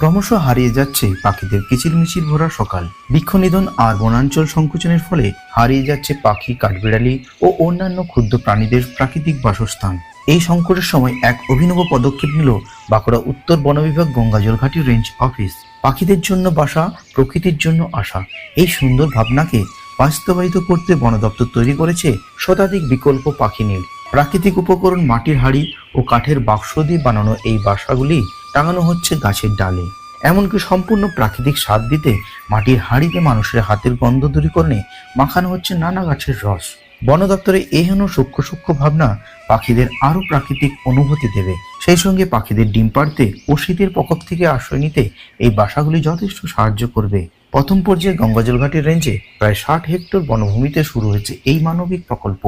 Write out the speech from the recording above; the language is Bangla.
ক্রমশ হারিয়ে যাচ্ছে পাখিদের কিচিরমিচির ভরা সকাল। বৃক্ষ বৃক্ষনিধন আর বনাঞ্চল সংকুচনের ফলে হারিয়ে যাচ্ছে পাখি, কাঠবিড়ালি ও অন্যান্য ক্ষুদ্র প্রাণীদের প্রাকৃতিক বাসস্থান। এই সংকটের সময় এক অভিনব পদক্ষেপ নিল বাঁকুড়া উত্তর বন বিভাগ গঙ্গাজলঘাটি রেঞ্জ অফিস। পাখিদের জন্য বাসা, প্রকৃতির জন্য আশা। এই সুন্দর ভাবনাকে বাস্তবায়িত করতে বন দপ্তর তৈরি করেছে শতাধিক বিকল্প পাখি নীল। প্রাকৃতিক উপকরণ, মাটির হাড়ি ও কাঠের বাক্স দিয়ে বানানো এই বাসাগুলি টাঙানো হচ্ছে গাছের ডালে। এমনকি সম্পূর্ণ প্রাকৃতিক স্বাদ দিতে মাটির হাঁড়িতে মানুষের হাতের গন্ধ দূরীকরণে মাখানো হচ্ছে নানা গাছের রস। বন দপ্তরে এই হেন সূক্ষ্ম সূক্ষ্ম ভাবনা পাখিদের আরও প্রাকৃতিক অনুভূতি দেবে। সেই সঙ্গে পাখিদের ডিম পাড়তে ও শীতের প্রকোপ থেকে আশ্রয় নিতে এই বাসাগুলি যথেষ্ট সাহায্য করবে। প্রথম পর্যায়ে গঙ্গাজলঘাটের রেঞ্জে প্রায় ষাট হেক্টর বনভূমিতে শুরু হয়েছে এই মানবিক প্রকল্প।